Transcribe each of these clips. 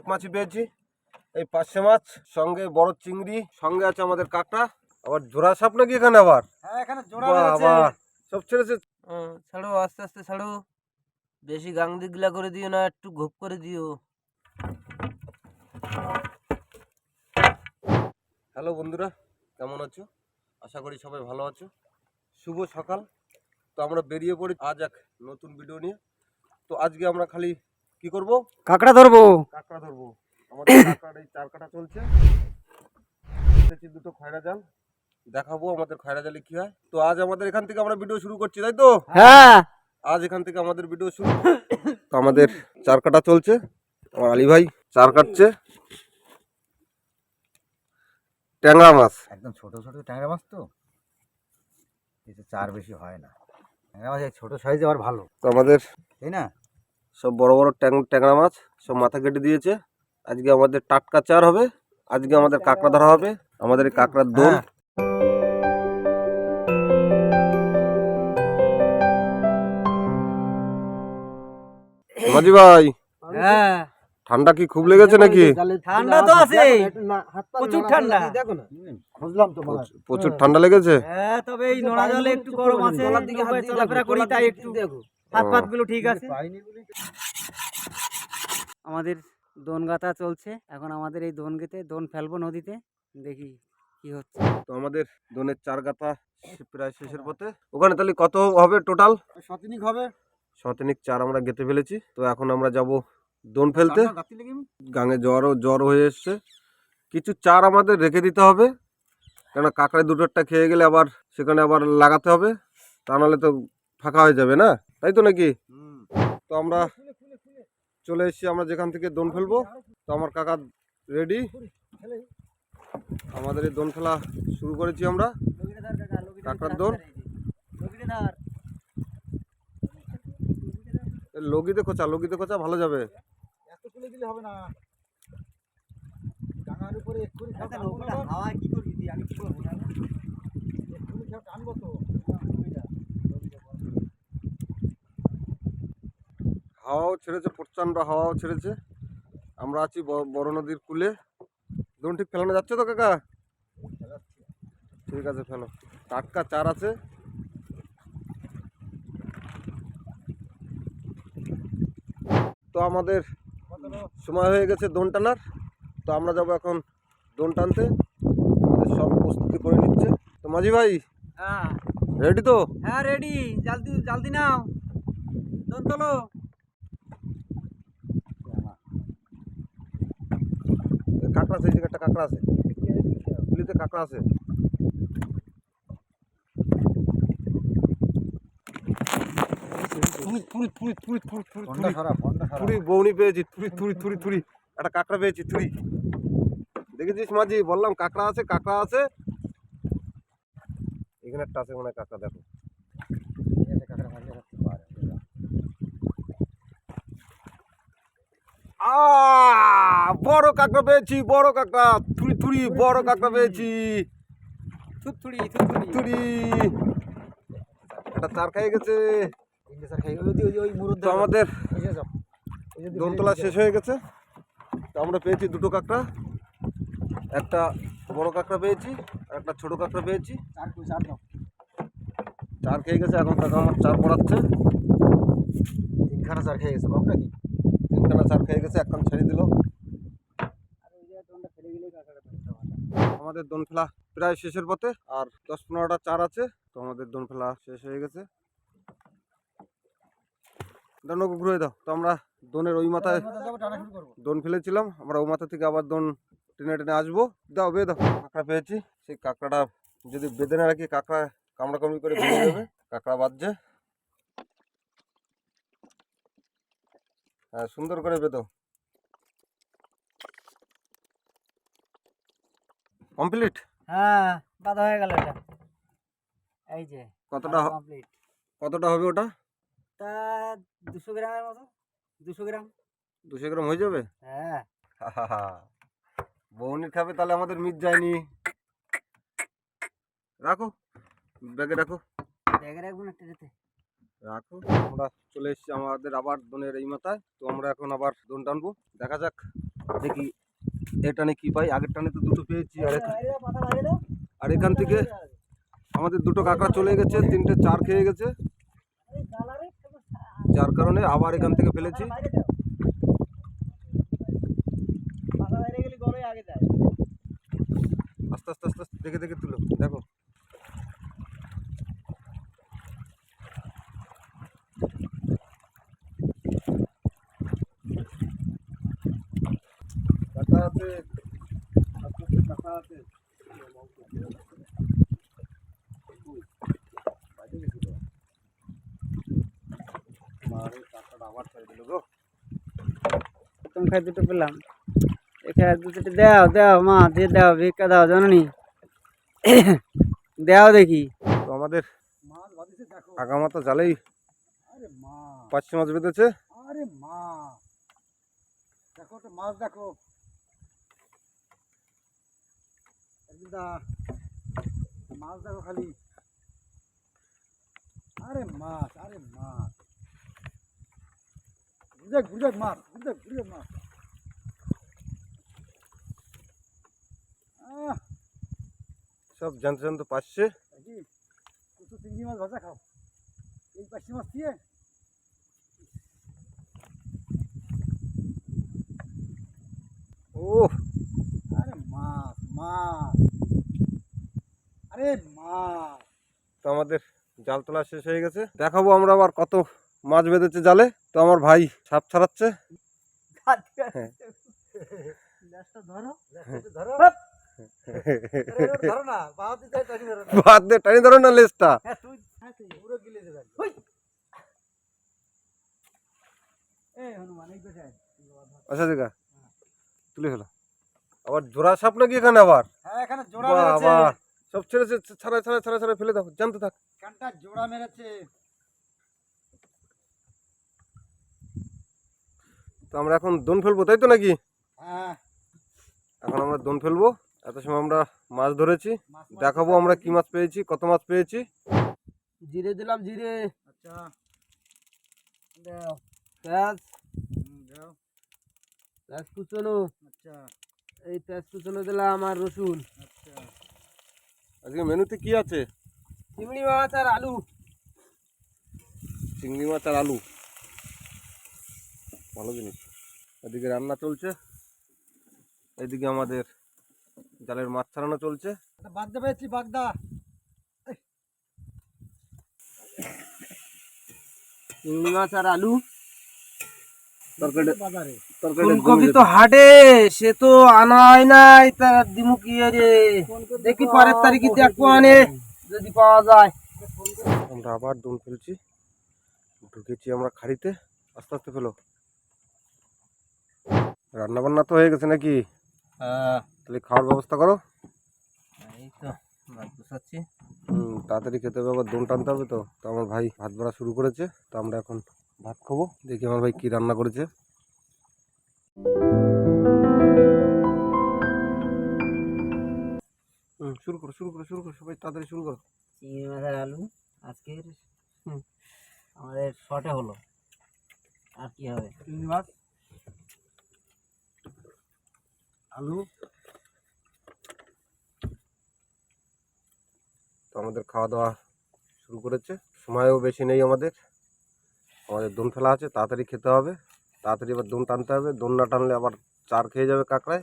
অনেক মাছই পেয়েছি। এই পার্শে মাছ সঙ্গে বড় চিংড়ি সঙ্গে আছে আমাদের কাঁকড়া আবার জোড়া সাপ নাকি এখানে আবার? হ্যাঁ এখানে জোড়া বাবা সব ছেড়েছে ছাড়ো আস্তে আস্তে ছাড়ো। বেশি গাং দিগলা করে দিও না একটু ঘুপ করে দিও। হ্যালো বন্ধুরা কেমন আছো? আশা করি সবাই ভালো আছো। শুভ সকাল। তো আমরা বেরিয়ে পড়ি আজ এক নতুন ভিডিও নিয়ে। তো আজকে আমরা খালি কি করব? কাঁকড়া ধরবো। কাঁকড়া ধরবো। আমাদের কাঁকড়ার এই চার কাটা চলছে। এসেছি দুটো খয়রা জাল। দেখাবো আমাদের খয়রা জালে কি হয়। তো আজ আমাদের এখান থেকে আমরা ভিডিও শুরু করছি তাই তো? হ্যাঁ। আজ এখান থেকে আমাদের ভিডিও শুরু। তো আমাদের চার কাটা চলছে। আমার আলী ভাই চার কাটছে। ট্যাংরা মাছ। একদম ছোট ছোট ট্যাংরা মাছ তো। এতে চার বেশি হয় না। ট্যাংরা মাছ এই ছোট সাইজে আবার ভালো। তো আমাদের তাই না? সব বড় বড় ট্যাং ট্যাংরা মাছ সব মাথা কেটে দিয়েছে। আজকে আমাদের টাটকা চার হবে আজকে আমাদের কাঁকড়া ধরা হবে আমাদের এই কাঁকড়ার দোল। হ্যাঁ। মাঝি ভাই হ্যাঁ। ঠান্ডা কি খুব লেগেছে নাকি? ঠান্ডা তো আছে। প্রচুর ঠান্ডা। তো প্রচুর- প্রচুর ঠান্ডা লেগেছে? হ্যাঁ তবে এই নোনা জলে একটু গরম আছে চলাফেরা করি তাই একটু। হাত ঠিক আছে? আমাদের দোন গাতা চলছে। এখন আমাদের এই দোন গেতে দোন ফেলব নদীতে দেখি কি হচ্ছে। তো আমাদের দোনের চার গাথা প্রায় শেষের পথে। ওখানে তাহলে কত হবে টোটাল? সতিনিক হবে। শতেনিক চার আমরা গেতে ফেলেছি। তো এখন আমরা যাব দোন ফেলতে। গাঙে জ্বরও জ্বর হয়ে এসছে। কিছু চার আমাদের রেখে দিতে হবে। কেন কাঁকড়ায় দুটোরটা খেয়ে গেলে আবার সেখানে আবার লাগাতে হবে। তা নাহলে তো ফাঁকা হয়ে যাবে না? তাই তো নাকি? তো আমরা চলে এসেছি আমরা যেখান থেকে দোন ফেলব। তো আমার কাকা রেডি আমাদের এই দোন ফেলা শুরু করেছি আমরা। কাঁকড়ার দোন। লগিতে খোঁচা লগিতে খোঁচা ভালো যাবে। এত হবে না। উপরে হাওয়ায় কি করবি আমি কি করব? টানবো তো। হাওয়াও ছেড়েছে প্রচণ্ড হাওয়াও ছেড়েছে। আমরা আছি বড় নদীর কূলে। দোন ঠিক ফেলানো যাচ্ছে তো কাকা? ঠিক আছে ফেলো। টাটকা চার আছে। তো আমাদের সময় হয়ে গেছে দোন টানার। তো আমরা যাব এখন দোন টানতে। আমাদের সব প্রস্তুতি করে নিচ্ছে। তো মাঝি ভাই হ্যাঁ। রেডি তো? হ্যাঁ রেডি জলদি জলদি নাও। দোন তোলো। কাঁকড়া আছে এই জায়গায় একটা কাঁকড়া আছে। গুলিতে কাঁকড়া আছে। থুরি থুরি থুরি থুরি থুরি থুরি ফোনটা সরা ফোনটা সরা থুরি বৌনি পেয়েছি থুরি থুরি থুরি থুরি। একটা কাঁকড়া পেয়েছি থুরি। দেখেছিস মাঝি? বললাম কাঁকড়া আছে কাঁকড়া আছে। এখানে একটা আছে মনে হয় কাঁকড়া দেখো। এতে বড় কাঁকড়া পেয়েছি বড় কাঁকড়া। থুড়ি থুড়ি বড় কাঁকড়া পেয়েছি। থুতথুড়ি থুরি একটা চার খাই গেছে। তো আমাদের শেষ হয়ে গেছে। তো আমরা পেয়েছি দুটো কাঁকড়া। একটা বড় কাঁকড়া পেয়েছি আর একটা ছোট কাঁকড়া পেয়েছি। চার চার দাও। চার খেয়ে গেছে এখন কাকা আমার চার পড়াচ্ছে। তিনখানা চার খেয়ে গেছে কম নাকি তিনখানা চার খেয়ে গেছে একখান ছেড়ে দিল। আমাদের দোন ফেলা প্রায় শেষের পথে আর দশ পনেরোটা চার আছে তো আমাদের দোন ফেলা শেষ হয়ে গেছে। দণ্ডক ঘুরে দাও তো আমরা দোনের ওই মাথায়। দোন ফেলেছিলাম আমরা ওই মাথা থেকে আবার দোন টেনে টেনে আসব। দাও বেয়ে দাও কাঁকড়া পেয়েছি সেই কাঁকড়াটা যদি বেঁধে না রাখি কাঁকড়া কামড়া কামড়ি করে ভেঙে যাবে কাঁকড়া বাজছে। হ্যাঁ সুন্দর করে বেঁধো। কমপ্লিট হ্যাঁ বাধা হয়ে গেল এটা। এই যে কতটা কমপ্লিট কতটা হবে ওটা? তা দুশো গ্রামের মতো দুশো গ্রাম। দুশো গ্রাম হয়ে যাবে? হ্যাঁ। বৌনির খাবে তাহলে আমাদের মিট যায়নি। রাখো ব্যাগে রাখো। ব্যাগে রাখব না ট্রেতে। রাখো আমরা চলে এসেছি আমাদের আবার দোনের এই মাথায়। তো আমরা এখন আবার দোন টানবো। দেখা যাক দেখি এ টানে কি পাই আগের টানে তো দুটো পেয়েছি, আর আর এখান থেকে আমাদের দুটো কাঁকড়া চলে গেছে, তিনটে চার খেয়ে গেছে। যার কারণে আবার এখান থেকে ফেলেছি। আস্তে আস্তে আস্তে আস্তে, দেখে দেখে তুলো, দেখো কাঁটা আছে আস্তে আস্তে কাঁটা আছে বাইরে গেছিল মারে কাঁটাটা আবার ছেড়ে দিল গো প্রথম খাই দুটো পেলাম। এখানে দু চারটে দাও দাও মা দিয়ে দাও ভিক্ষা দাও জানি দাও দেখি। তো আমাদের আগামাতা জালেই আরে মা। পাঁচশো মাছ বেঁধেছে। আরে মা। দেখো তো মাছ দেখো। একদা মাছ দেখো খালি। আরে মাছ আরে মাছ। ঘুরজাক ঘুরজাক মাছ ঘুরজাক ঘুরজাক মাছ। আহ। সব জানতে জানতে পাচ্ছে কুচু চিংড়ি মাছ ভাজা খাও। এই পাশি মাছ দিয়ে। ও আরে মাছ মাছ। আরে মাছ তো আমাদের জাল তোলা শেষ হয়ে গেছে। দেখাবো আমরা আবার কত মাছ বেঁধেছে জালে। তো আমার ভাই সাপ ছাড়াচ্ছে। হ্যাঁ। ধরো। না। টানি ধরো লেজটা হ্যাঁ হ্যাঁ আচ্ছা দেখা তুলে ফেলো। আবার জোড়া সাপ নাকি এখানে আবার? হ্যাঁ এখানে জোড়া সব ছেড়ে ছাড়া ছাড়া ছাড়া ছাড়া ফেলে দাও জানতে থাক। কানটা জোড়া মেরেছে। তো আমরা এখন দোন ফেলব তাই তো নাকি? হ্যাঁ। এখন আমরা দোন ফেলব এত সময় আমরা মাছ ধরেছি। দেখাবো আমরা কি মাছ পেয়েছি কত মাছ পেয়েছি। জিরে দিলাম জিরে। আচ্ছা। দাও পেঁয়াজ। হুম, দাও। পেঁয়াজ কুচনো। আচ্ছা। এই পেঁয়াজ কুচনো দিলাম আর রসুন। আজকে মেনুতে কি আছে? চিংড়ি মাছ আর আলু। চিংড়ি মাছ আর আলু। ভালো জিনিস। এদিকে রান্না চলছে। এদিকে আমাদের জালের মাছ ছাড়ানো চলছে। বাগদা পেয়েছি বাগদা। চিংড়ি মাছ আর আলু। তরকারি বাজারে। ফুলকপি তো হাটে সে তো আনা হয় নাই তার দিমু কি রে? দেখি পরের তারিখে দেখব আনে যদি পাওয়া যায়। আমরা আবার দোন ফেলছি। ঢুকেছি আমরা খাড়িতে। আস্তে আস্তে ফেলো। রান্না বান্না তো হয়ে গেছে নাকি? হ্যাঁ। তাহলে খাওয়ার ব্যবস্থা করো। এই তো বসাচ্ছি। হুম তাড়াতাড়ি খেতে হবে আবার দোন টানতে হবে তো। তো আমার ভাই ভাত বাড়া শুরু করেছে তো আমরা এখন ভাত খাব। দেখি আমার ভাই কি রান্না করেছে। শুরু করো শুরু করো শুরু করো সবাই তাড়াতাড়ি শুরু করো। চিংড়ি মাছ আলু আজকের আমাদের শর্টে হলো। আর কি হবে? চিংড়ি মাছ আলু। তো আমাদের খাওয়া দাওয়া শুরু করেছে। সময়ও বেশি নেই আমাদের। আমাদের দোন ফেলা আছে তাড়াতাড়ি খেতে হবে। তাড়াতাড়ি এবার দোন টানতে হবে দোন না টানলে আবার চার খেয়ে যাবে কাঁকড়ায়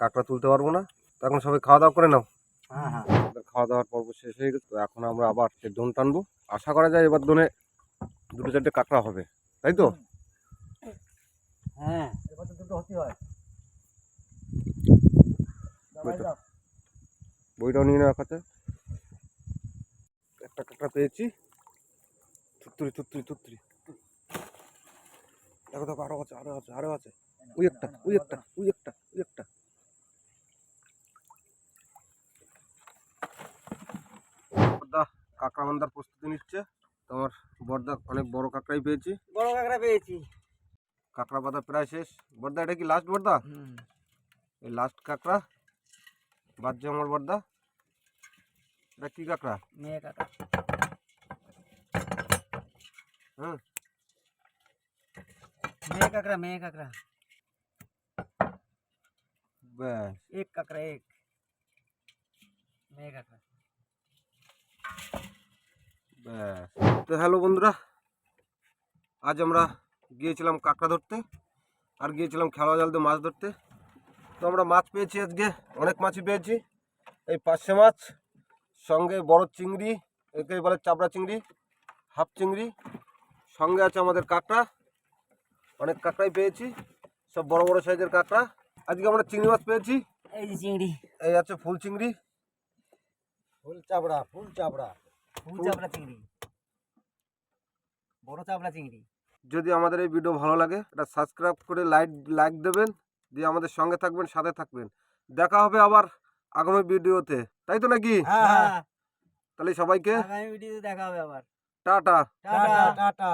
কাঁকড়া তুলতে পারব না। তো এখন সবাই খাওয়া দাওয়া করে নাও। হ্যাঁ হ্যাঁ। খাওয়া দাওয়ার পর্ব শেষ হয়ে গেছে তো এখন আমরা আবার সে দোন টানবো আশা করা যায় এবার দোনে দুটো চারটে কাঁকড়া হবে তাই তো? হ্যাঁ। এবার তো দুটো হতে হয়। বইটাও নিয়ে নেওয়া খাতে একটা কাঁকড়া পেয়েছি। থুত্তুরি থুত্তুরি থুত্তুরি। দেখো দেখো আরও আছে আরও আছে আরও আছে। ওই একটা ওই একটা ওই একটা ওই একটা। বর্দা কাঁকড়া বান্ধার প্রস্তুতি নিচ্ছে। তোমার বর্দা অনেক বড় কাঁকড়াই পেয়েছি। বড় কাঁকড়া পেয়েছি। কাঁকড়া পাতা প্রায় শেষ। বর্দা এটা কি লাস্ট বর্দা এই লাস্ট কাঁকড়া? বাজছে আমার বর্দা এটা কি কাঁকড়া? মেয়ে কাঁকড়া। হ্যাঁ মেয়ে কাঁকড়া মেয়ে কাঁকড়া ব্যাস এক কাঁকড়া এক মেয়ে কাঁকড়া ব্যাস তো হ্যালো বন্ধুরা আজ আমরা গিয়েছিলাম কাঁকড়া ধরতে আর গিয়েছিলাম খেলোয়া জাল দিয়ে মাছ ধরতে তো আমরা মাছ পেয়েছি আজকে অনেক মাছই পেয়েছি এই পার্শে মাছ সঙ্গে বড় চিংড়ি একে বলে চাবড়া চিংড়ি হাফ চিংড়ি সঙ্গে আছে আমাদের কাঁকড়া অনেক কাঁকড়াই পেয়েছি। সব বড় বড় সাইজের কাঁকড়া। আজকে আমরা চিংড়ি মাছ পেয়েছি। এই চিংড়ি। এই আছে ফুল চিংড়ি। ফুল চাবড়া ফুল চাবড়া। ফুল চাপড়া চিংড়ি। বড় চাপড়া চিংড়ি। যদি আমাদের এই ভিডিও ভালো লাগে এটা সাবস্ক্রাইব করে লাইক লাইক দেবেন। দিয়ে আমাদের সঙ্গে থাকবেন সাথে থাকবেন। দেখা হবে আবার আগামী ভিডিওতে। তাই তো নাকি? হ্যাঁ। হ্যাঁ তাহলে সবাইকে আগামী ভিডিওতে দেখা হবে আবার। টাটা। টাটা টাটা।